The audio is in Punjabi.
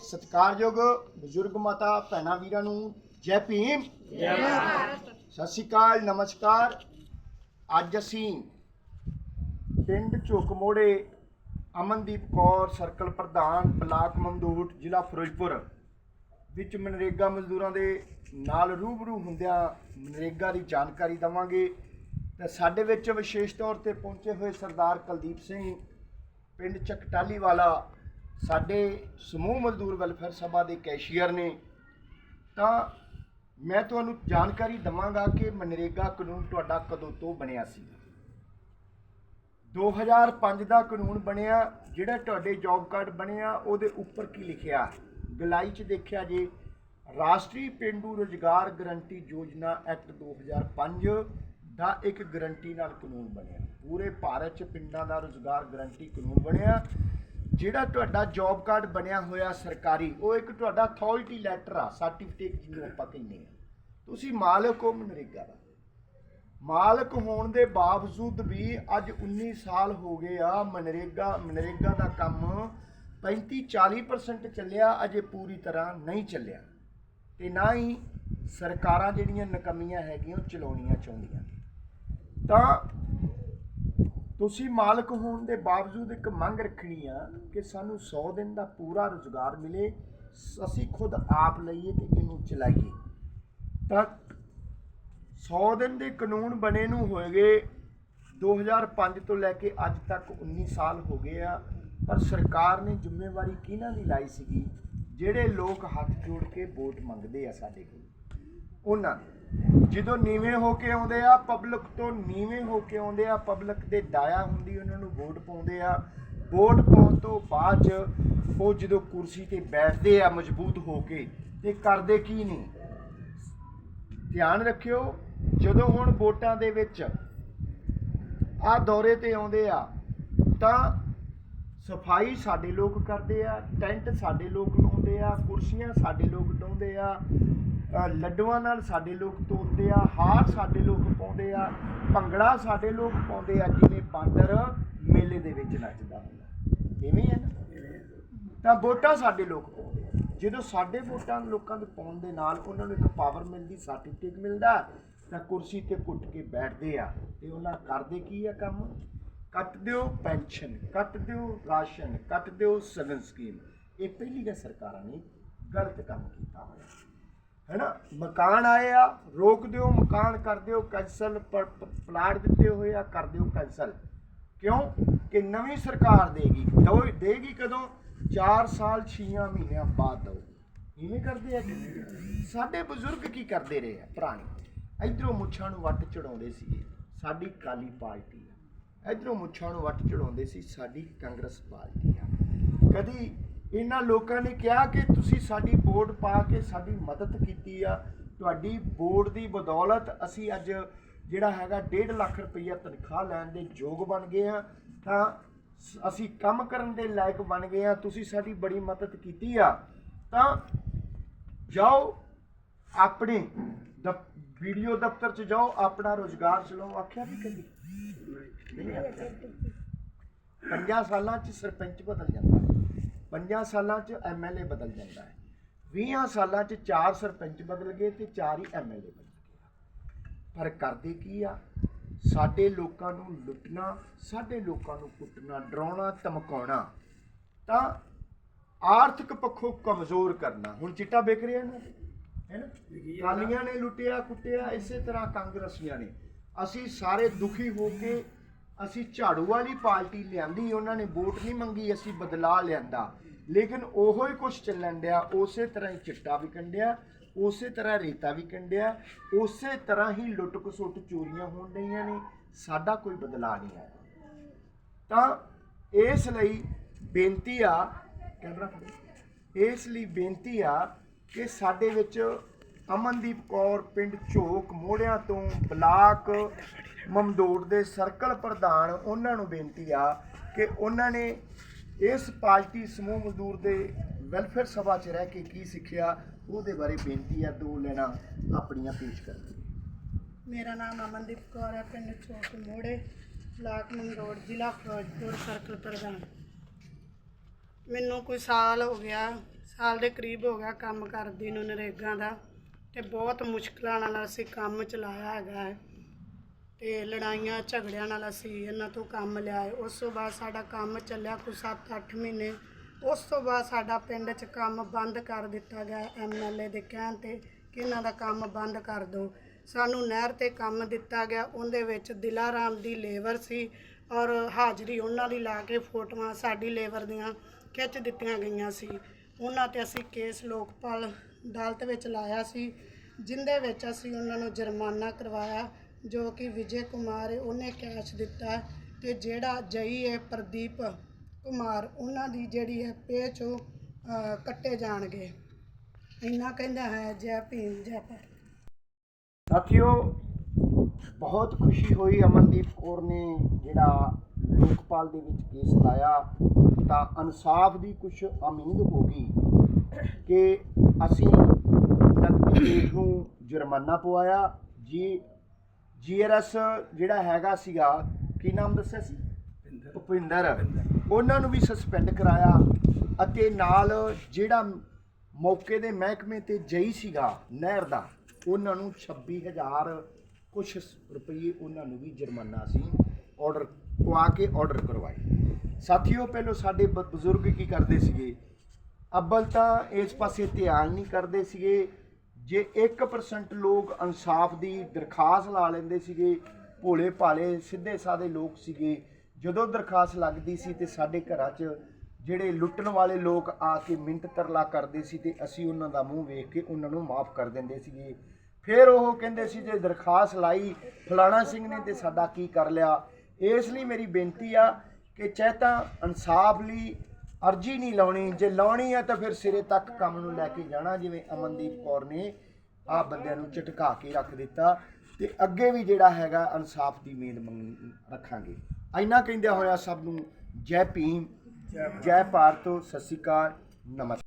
ਸਤਿਕਾਰਯੋਗ ਬਜ਼ੁਰਗ ਮਾਤਾ ਭੈਣਾਂ ਵੀਰਾਂ ਨੂੰ ਜੈ ਭੀਮ। ਜੈ ਭਾਰਤ। ਸਤਿ ਸ਼੍ਰੀ ਅਕਾਲ ਨਮਸਕਾਰ। ਅੱਜ ਅਸੀਂ ਪਿੰਡ ਝੁਕਮੋੜੇ ਅਮਨਦੀਪ ਕੌਰ ਸਰਕਲ ਪ੍ਰਧਾਨ ਬਲਾਕ ਮਮਦੂਟ ਜ਼ਿਲ੍ਹਾ ਫਿਰੋਜ਼ਪੁਰ ਵਿੱਚ ਮਨਰੇਗਾ ਮਜ਼ਦੂਰਾਂ ਦੇ ਨਾਲ ਰੂਬਰੂ ਹੁੰਦਿਆਂ ਮਨਰੇਗਾ ਦੀ ਜਾਣਕਾਰੀ ਦਵਾਂਗੇ। ਤੇ ਸਾਡੇ ਵਿੱਚ ਵਿਸ਼ੇਸ਼ ਤੌਰ ਤੇ ਪਹੁੰਚੇ ਹੋਏ ਸਰਦਾਰ ਕੁਲਦੀਪ ਸਿੰਘ ਪਿੰਡ ਚਕਟਾਲੀ ਵਾਲਾ ਸਾਡੇ ਸਮੂਹ ਮਜ਼ਦੂਰ ਵੈਲਫੇਅਰ ਸਭਾ ਦੇ ਕੈਸ਼ੀਅਰ ਨੇ, ਤਾਂ ਮੈਂ ਤੁਹਾਨੂੰ ਜਾਣਕਾਰੀ ਦਵਾਂਗਾ ਕਿ ਮਨਰੇਗਾ ਕਾਨੂੰਨ ਤੁਹਾਡਾ ਕਦੋਂ ਤੋਂ ਬਣਿਆ ਸੀ। 2005 ਦਾ ਕਾਨੂੰਨ ਬਣਿਆ, ਜਿਹੜਾ ਤੁਹਾਡੇ ਜੌਬ ਕਾਰਡ ਬਣਿਆ, ਉਹਦੇ ਉੱਪਰ ਕੀ ਲਿਖਿਆ? ਗਲਾਈ 'ਚ ਦੇਖਿਆ ਜੇ, ਰਾਸ਼ਟਰੀ ਪਿੰਡੂ ਰੁਜ਼ਗਾਰ ਗਰੰਟੀ ਯੋਜਨਾ ਐਕਟ 2005 ਦਾ ਇੱਕ ਗਰੰਟੀ ਨਾਲ ਕਾਨੂੰਨ ਬਣਿਆ। ਪੂਰੇ ਭਾਰਤ 'ਚ ਪਿੰਡਾਂ ਦਾ ਰੁਜ਼ਗਾਰ ਗਰੰਟੀ ਕਾਨੂੰਨ ਬਣਿਆ। ਜਿਹੜਾ ਤੁਹਾਡਾ ਜੌਬ ਕਾਰਡ ਬਣਿਆ ਹੋਇਆ ਸਰਕਾਰੀ, ਉਹ ਇੱਕ ਤੁਹਾਡਾ ਅਥਾਰਟੀ ਲੈਟਰ ਆ ਸਰਟੀਫਿਕੇਟ ਜਿਹਨੂੰ ਆਪਾਂ ਕਹਿੰਦੇ ਆ। ਤੁਸੀਂ ਮਾਲਕ ਹੋ ਮਨਰੇਗਾ ਦਾ। ਮਾਲਕ ਹੋਣ ਦੇ ਬਾਵਜੂਦ ਵੀ ਅੱਜ 19 ਸਾਲ ਹੋ ਗਏ ਆ, ਮਨਰੇਗਾ ਮਨਰੇਗਾ ਦਾ ਕੰਮ 35 40% ਚੱਲਿਆ, ਅਜੇ ਪੂਰੀ ਤਰ੍ਹਾਂ ਨਹੀਂ ਚੱਲਿਆ। ਤੇ ਨਾ ਹੀ ਸਰਕਾਰਾਂ ਜਿਹੜੀਆਂ ਨਕਮੀਆਂ ਹੈਗੀਆਂ, ਉਹ ਚਲਾਉਣੀਆਂ ਚਾਹੁੰਦੀਆਂ ਤਾਂ ਤੁਸੀਂ ਮਾਲਕ ਹੋਣ ਦੇ ਬਾਵਜੂਦ ਇੱਕ ਮੰਗ ਰੱਖਣੀ ਆ ਕਿ ਸਾਨੂੰ 100 ਦਿਨ ਦਾ ਪੂਰਾ ਰੁਜ਼ਗਾਰ ਮਿਲੇ, ਅਸੀਂ ਖੁਦ ਆਪ ਲਈਏ ਤੇ ਇਹਨੂੰ ਚਲਾਈਏ ਤਾਂ 100 ਦਿਨ ਦੇ ਕਾਨੂੰਨ ਬਣੇ ਨੂੰ ਹੋਏ ਗਏ 2005 ਤੋਂ ਲੈ ਕੇ ਅੱਜ ਤੱਕ 19 ਸਾਲ ਹੋ ਗਏ ਆ, ਪਰ ਸਰਕਾਰ ਨੇ ਜ਼ਿੰਮੇਵਾਰੀ ਕਿਹਨਾਂ ਦੀ ਲਾਈ ਸੀਗੀ ਜਿਹੜੇ ਲੋਕ ਹੱਥ ਜੋੜ ਕੇ ਵੋਟ ਮੰਗਦੇ ਆ ਸਾਡੇ ਕੋਲ, ਉਹਨਾਂ ਦੀ। ਜਦੋਂ ਨੀਵੇਂ ਹੋ ਕੇ ਆਉਂਦੇ ਆ ਪਬਲਿਕ ਤੋਂ ਨੀਵੇਂ ਹੋ ਕੇ ਆਉਂਦੇ ਆ ਪਬਲਿਕ ਦੇ ਡਾਇਆ ਹੁੰਦੀ ਉਹਨਾਂ ਨੂੰ ਵੋਟ ਪਾਉਂਦੇ ਆ। ਵੋਟ ਪਾਉਣ ਤੋਂ ਬਾਅਦ 'ਚ ਉਹ ਜਦੋਂ ਕੁਰਸੀ ਤੇ ਬੈਠਦੇ ਆ ਮਜ਼ਬੂਤ ਹੋ ਕੇ, ਤੇ ਕਰਦੇ ਕੀ ਨਹੀਂ ਧਿਆਨ ਰੱਖਿਓ, ਜਦੋਂ ਹੁਣ ਵੋਟਾਂ ਦੇ ਵਿੱਚ ਆ ਦੌਰੇ ਤੇ ਆਉਂਦੇ ਆ, ਤਾਂ ਸਫ਼ਾਈ ਸਾਡੇ ਲੋਕ ਕਰਦੇ ਆ, ਟੈਂਟ ਸਾਡੇ ਲੋਕ ਲਾਉਂਦੇ ਆ, ਕੁਰਸੀਆਂ ਸਾਡੇ ਲੋਕ ਡਾਉਂਦੇ ਆ ਲੱਡੂਆਂ ਨਾਲ ਸਾਡੇ ਲੋਕ ਤੋਲਦੇ ਆ, ਹਾਰ ਸਾਡੇ ਲੋਕ ਪਾਉਂਦੇ ਆ, ਭੰਗੜਾ ਸਾਡੇ ਲੋਕ ਪਾਉਂਦੇ ਆ, ਜਿਵੇਂ ਬਾਂਦਰ ਮੇਲੇ ਦੇ ਵਿੱਚ ਨੱਚਦਾ ਹੁੰਦਾ। ਇਵੇਂ ਹੈ ਨਾ? ਤਾਂ ਵੋਟਾਂ ਸਾਡੇ ਲੋਕ ਪਾਉਂਦੇ ਆ। ਜਦੋਂ ਸਾਡੇ ਵੋਟਾਂ ਲੋਕਾਂ ਦੇ ਪਾਉਣ ਦੇ ਨਾਲ ਉਹਨਾਂ ਨੂੰ ਇੱਕ ਪਾਵਰ ਮਿਲਦੀ ਸਰਟੀਫਿਕੇਟ ਮਿਲਦਾ, ਤਾਂ ਕੁਰਸੀ ਤੇ ਘੁੱਟ ਕੇ ਬੈਠਦੇ ਆ। ਤੇ ਉਹਨਾਂ ਕਰਦੇ ਕੀ ਆ ਕੰਮ? ਕੱਟ ਦਿਓ ਪੈਨਸ਼ਨ, ਕੱਟ ਦਿਓ ਰਾਸ਼ਨ, ਕੱਟ ਦਿਓ ਸਗਨ ਸਕੀਮ। ਇਹ ਪਹਿਲੀਆਂ ਸਰਕਾਰਾਂ ਨੇ ਗਲਤ ਕੰਮ ਕੀਤਾ ਹੋਇਆ। ਹੈਨਾ ਮਕਾਨ ਆਏ ਆ, ਰੋਕ ਦਿਓ, ਮਕਾਨ ਕਰ ਦਿਓ ਕੈਂਸਲ ਪਲਾਟ ਦਿੱਤੇ ਹੋਏ ਆ, ਕਰ ਦਿਓ ਕੈਂਸਲ ਕਿਉਂ? ਕਿ ਨਵੀਂ ਸਰਕਾਰ ਦੇਗੀ। ਦੋ ਦੇਗੀ ਕਦੋਂ? 4 ਸਾਲ 6 ਮਹੀਨਿਆਂ ਬਾਅਦ ਦਊਗੀ ਇਵੇਂ ਕਰਦੇ ਆ ਸਾਡੇ ਬਜ਼ੁਰਗ ਕੀ ਕਰਦੇ ਰਹੇ ਆ? ਪੁਰਾਣੇ। ਇਧਰੋਂ ਮੁੱਛਾਂ ਨੂੰ ਵੱਟ ਚੜਾਉਂਦੇ ਸੀ ਸਾਡੀ ਕਾਲੀ ਪਾਰਟੀ ਆ। ਇਧਰੋਂ ਮੁੱਛਾਂ ਨੂੰ ਵੱਟ ਚੜਾਉਂਦੇ ਸੀ ਸਾਡੀ ਕਾਂਗਰਸ ਪਾਰਟੀ ਆ। ਕਦੀ ਇਹਨਾਂ ਲੋਕਾਂ ਨੇ ਕਿਹਾ ਕਿ ਤੁਸੀਂ ਸਾਡੀ ਵੋਟ ਪਾ ਕੇ ਸਾਡੀ ਮਦਦ ਕੀਤੀ ਆ। ਤੁਹਾਡੀ ਵੋਟ ਦੀ ਬਦੌਲਤ ਅਸੀਂ ਅੱਜ ਜਿਹੜਾ ਹੈਗਾ 1.5 ਲੱਖ ਰੁਪਈਆ ਤਨਖਾਹ ਲੈਣ ਦੇ ਯੋਗ ਬਣ ਗਏ ਆ। ਤਾਂ ਅਸੀਂ ਕੰਮ ਕਰਨ ਦੇ ਲਾਇਕ ਬਣ ਗਏ ਆ। ਤੁਸੀਂ ਸਾਡੀ ਬੜੀ ਮਦਦ ਕੀਤੀ ਆ। ਤਾਂ ਜਾਓ ਆਪਣੇ ਵੀਡੀਓ ਦਫ਼ਤਰ 'ਚ ਜਾਓ ਆਪਣਾ ਰੋਜ਼ਗਾਰ ਚਲਾਓ। ਆਖਿਆ ਵੀ ਕਦੀ? ਨਹੀਂ। 50 ਸਾਲਾਂ 'ਚ ਸਰਪੰਚ ਬਦਲ ਜਾਂਦਾ। ਹੈ 50 ਸਾਲਾਂ 'ਚ ਐਮਐਲਏ ਬਦਲ ਜਾਂਦਾ ਹੈ। 20 ਸਾਲਾਂ 'ਚ ਚਾਰ ਸਰਪੰਚ ਬਦਲ ਗਏ ਤੇ ਚਾਰ ਹੀ ਐਮਐਲਏ ਬਦਲ ਗਏ। ਪਰ ਕਰਦੇ ਕੀ ਆ? ਸਾਡੇ ਲੋਕਾਂ ਨੂੰ ਲੁੱਟਣਾ, ਸਾਡੇ ਲੋਕਾਂ ਨੂੰ ਕੁੱਟਣਾ, ਡਰਾਉਣਾ, ਧਮਕਾਉਣਾ, ਤਾਂ ਆਰਥਿਕ ਪੱਖੋਂ ਕਮਜ਼ੋਰ ਕਰਨਾ। ਹੁਣ ਚਿੱਟਾ ਵਿਕ ਰਿਹਾ ਨਾ ਹੈ ਨਾ? ਕਾਲੀਆਂ ਨੇ ਲੁੱਟਿਆ, ਕੁੱਟਿਆ, ਇਸੇ ਤਰ੍ਹਾਂ ਕਾਂਗਰਸੀਆਂ ਨੇ। ਅਸੀਂ ਸਾਰੇ ਦੁਖੀ ਹੋ ਕੇ ਅਸੀਂ ਝਾੜੂ ਵਾਲੀ ਪਾਰਟੀ ਲਿਆਂਦੀ, ਉਹਨਾਂ ਨੇ ਵੋਟ ਨਹੀਂ ਮੰਗੀ, ਅਸੀਂ ਬਦਲਾ ਲਿਆਂਦਾ। ਲੇਕਿਨ ਉਹੋ ਹੀ ਕੁਝ ਚੱਲਣ ਡਿਆ, ਉਸੇ ਤਰ੍ਹਾਂ ਹੀ ਚਿੱਟਾ ਵੀ ਕੰਡਿਆ, ਉਸੇ ਤਰ੍ਹਾਂ ਰੇਤਾ ਵੀ ਕੰਡਿਆ, ਉਸੇ ਤਰ੍ਹਾਂ ਹੀ ਲੁੱਟ ਖਸੁੱਟ ਚੋਰੀਆਂ ਹੋਣ ਡਈਆਂ ਨੇ, ਸਾਡਾ ਕੋਈ ਬਦਲਾਅ ਨਹੀਂ ਆਇਆ। ਤਾਂ ਇਸ ਲਈ ਬੇਨਤੀ ਆ, ਕੈਮਰਾ ਇਸ ਲਈ ਬੇਨਤੀ ਆ ਕਿ ਸਾਡੇ ਵਿੱਚ ਅਮਨਦੀਪ ਕੌਰ, ਪਿੰਡ ਝੋਕ ਮੋੜਿਆਂ ਤੋਂ ਬਲਾਕ ਮਮਦੋੜ ਦੇ ਸਰਕਲ ਪ੍ਰਧਾਨ, ਉਹਨਾਂ ਨੂੰ ਬੇਨਤੀ ਆ ਕਿ ਉਹਨਾਂ ਨੇ ਇਸ ਪਾਰਟੀ ਸਮੂਹ ਮਜ਼ਦੂਰ ਦੇ ਵੈਲਫੇਅਰ ਸਭਾ 'ਚ ਰਹਿ ਕੇ ਕੀ ਸਿੱਖਿਆ, ਉਹਦੇ ਬਾਰੇ ਬੇਨਤੀ ਆ ਦੋ ਲੈਣਾ ਆਪਣੀਆਂ ਪੇਸ਼ ਕਰਨ ਮੇਰਾ ਨਾਮ ਅਮਨਦੀਪ ਕੌਰ ਹੈ, ਪਿੰਡ ਚੌਕ ਮੋੜੇ, ਬਲਾਕ ਮੰਗਰੋੜ ਜ਼ਿਲ੍ਹਾ ਫਿਰੋਜ਼ਪੁਰ, ਸਰਕਲ ਪ੍ਰਧਾਨ। ਮੈਨੂੰ ਕੋਈ ਸਾਲ ਹੋ ਗਿਆ, ਸਾਲ ਦੇ ਕਰੀਬ ਹੋ ਗਿਆ ਕੰਮ ਕਰਦੀ ਨੂੰ ਨਰੇਗਾ ਦਾ, ਤੇ ਬਹੁਤ ਮੁਸ਼ਕਲਾਂ ਨਾਲ ਅਸੀਂ ਕੰਮ ਚਲਾਇਆ ਹੈਗਾ ਹੈ। ਤੇ ਲੜਾਈਆਂ, ਝਗੜਿਆਂ ਨਾਲ ਅਸੀਂ ਇਹਨਾਂ ਤੋਂ ਕੰਮ ਲਿਆ ਉਸ ਤੋਂ ਬਾਅਦ ਸਾਡਾ ਕੰਮ ਚੱਲਿਆ ਕੁ 7-8 ਮਹੀਨੇ। ਉਸ ਤੋਂ ਬਾਅਦ ਸਾਡਾ ਪਿੰਡ 'ਚ ਕੰਮ ਬੰਦ ਕਰ ਦਿੱਤਾ ਗਿਆ ਐਮਐਲਏ ਦੇ ਕਹਿਣ ਤੇ ਕਿ ਇਹਨਾਂ ਦਾ ਕੰਮ ਬੰਦ ਕਰ ਦਿਓ। ਸਾਨੂੰ ਨਹਿਰ ਤੇ ਕੰਮ ਦਿੱਤਾ ਗਿਆ। ਉਹਦੇ ਵਿੱਚ ਦਿਲਾਰਾਮ ਦੀ ਲੇਬਰ ਸੀ ਔਰ ਹਾਜ਼ਰੀ ਉਹਨਾਂ ਦੀ ਲਾ ਕੇ ਫੋਟੋਆਂ ਸਾਡੀ ਲੇਬਰ ਦੀਆਂ ਖਿੱਚ ਦਿੱਤੀਆਂ ਗਈਆਂ ਸੀ। ਉਹਨਾਂ ਤੇ ਅਸੀਂ ਕੇਸ ਲੋਕਪਾਲ ਅਦਾਲਤ ਵਿੱਚ ਲਾਇਆ ਸੀ, ਜਿੰਦੇ ਵਿੱਚ ਅਸੀਂ ਉਹਨਾਂ ਨੂੰ ਜੁਰਮਾਨਾ ਕਰਵਾਇਆ। ਜੋ ਕਿ ਵਿਜੇ ਕੁਮਾਰ ਹੈ ਉਹਨੇ ਕੈਸ਼ ਦਿੱਤਾ ਅਤੇ ਜਿਹੜਾ ਜਈ ਹੈ ਪ੍ਰਦੀਪ ਕੁਮਾਰ, ਉਹਨਾਂ ਦੀ ਜਿਹੜੀ ਹੈ ਪੇ ਚੋਂ ਕੱਟੇ ਜਾਣਗੇ। ਇੰਨਾ ਕਹਿੰਦਾ ਹੈ ਜੈ ਭੀਮ, ਜੈ ਭਾਰਤ। ਸਾਥੀਓ, ਬਹੁਤ ਖੁਸ਼ੀ ਹੋਈ ਅਮਨਦੀਪ ਕੌਰ ਨੇ ਜਿਹੜਾ ਲੋਕਪਾਲ ਦੇ ਵਿੱਚ ਕੇਸ ਲਾਇਆ। ਤਾਂ ਇਨਸਾਫ ਦੀ ਕੁਝ ਉਮੀਦ ਹੋ ਗਈ ਕਿ ਅਸੀਂ ਨਕਦੀ ਰੇਟ ਨੂੰ ਜੁਰਮਾਨਾ ਪਵਾਇਆ। ਜੀ ਜੀਆਰਐਸ ਜਿਹੜਾ ਹੈਗਾ ਸੀਗਾ ਕੀ ਨਾਮ ਦੱਸਿਆ ਸੀ? ਭੁਪਿੰਦਰ। ਉਹਨਾਂ ਨੂੰ ਵੀ ਸਸਪੈਂਡ ਕਰਾਇਆ ਅਤੇ ਨਾਲ ਜਿਹੜਾ ਮੌਕੇ ਦੇ ਮਹਿਕਮੇ ਤੇ ਜਈ ਸੀਗਾ ਨਹਿਰ ਦਾ ਉਹਨਾਂ ਨੂੰ 26000 ਕੁਛ ਰੁਪਏ ਉਹਨਾਂ ਨੂੰ ਵੀ ਜੁਰਮਾਨਾ ਸੀ ਆਰਡਰ ਪਵਾ ਕੇ ਆਰਡਰ ਕਰਵਾਏ। ਸਾਥੀਓ ਪਹਿਲਾਂ ਸਾਡੇ ਬਜ਼ੁਰਗ ਕੀ ਕਰਦੇ ਸੀਗੇ? ਅੱਬਲ ਤਾਂ ਇਸ ਪਾਸੇ ਧਿਆਨ ਨਹੀਂ ਕਰਦੇ ਸੀਗੇ। ਜੇ 1% ਲੋਕ ਇਨਸਾਫ ਦੀ ਦਰਖਾਸਤ ਲਾ ਲੈਂਦੇ ਸੀਗੇ, ਭੋਲੇ ਭਾਲੇ, ਸਿੱਧੇ ਸਾਦੇ ਲੋਕ ਸੀਗੇ, ਜਦੋਂ ਦਰਖਾਸਤ ਲੱਗਦੀ ਸੀ ਤੇ ਸਾਡੇ ਘਰਾਂ 'ਚ ਜਿਹੜੇ ਲੁੱਟਣ ਵਾਲੇ ਲੋਕ ਆ ਕੇ ਮਿੰਟ ਤਰਲਾ ਕਰਦੇ ਸੀ ਤੇ ਅਸੀਂ ਉਹਨਾਂ ਦਾ ਮੂੰਹ ਵੇਖ ਕੇ ਉਹਨਾਂ ਨੂੰ ਮਾਫ ਕਰ ਦਿੰਦੇ ਸੀਗੇ। ਫਿਰ ਉਹ ਕਹਿੰਦੇ ਸੀ, ਜੇ ਦਰਖਾਸਤ ਲਾਈ ਫਲਾਣਾ ਸਿੰਘ ਨੇ ਤੇ ਸਾਡਾ ਕੀ ਕਰ ਲਿਆ? ਇਸ ਲਈ ਮੇਰੀ ਬੇਨਤੀ ਆ ਕਿ ਚਾਹੇ ਤਾਂ ਇਨਸਾਫ ਲਈ ਅਰਜੀ ਨਹੀਂ ਲਾਉਣੀ, ਜੇ ਲਾਉਣੀ ਹੈ ਤਾਂ ਫਿਰ ਸਿਰੇ ਤੱਕ ਕੰਮ ਨੂੰ ਲੈ ਕੇ ਜਾਣਾ, ਜਿਵੇਂ ਅਮਨਦੀਪ ਕੌਰ ਨੇ ਆ ਬੰਦਿਆਂ ਨੂੰ ਝਟਕਾ ਕੇ ਰੱਖ ਦਿੱਤਾ। ਤੇ ਅੱਗੇ ਵੀ ਜਿਹੜਾ ਹੈਗਾ, ਇਨਸਾਫ ਦੀ ਉਮੀਦ ਮੰਗ ਰੱਖਾਂਗੇ। ਇੰਨਾ ਕਹਿੰਦਿਆਂ ਹੋਇਆ ਸਭ ਨੂੰ ਜੈ ਭੀਮ, ਜੈ ਭਾਰਤ, ਸਤਿ ਸ਼੍ਰੀ ਅਕਾਲ ਨਮਸਕਾਰ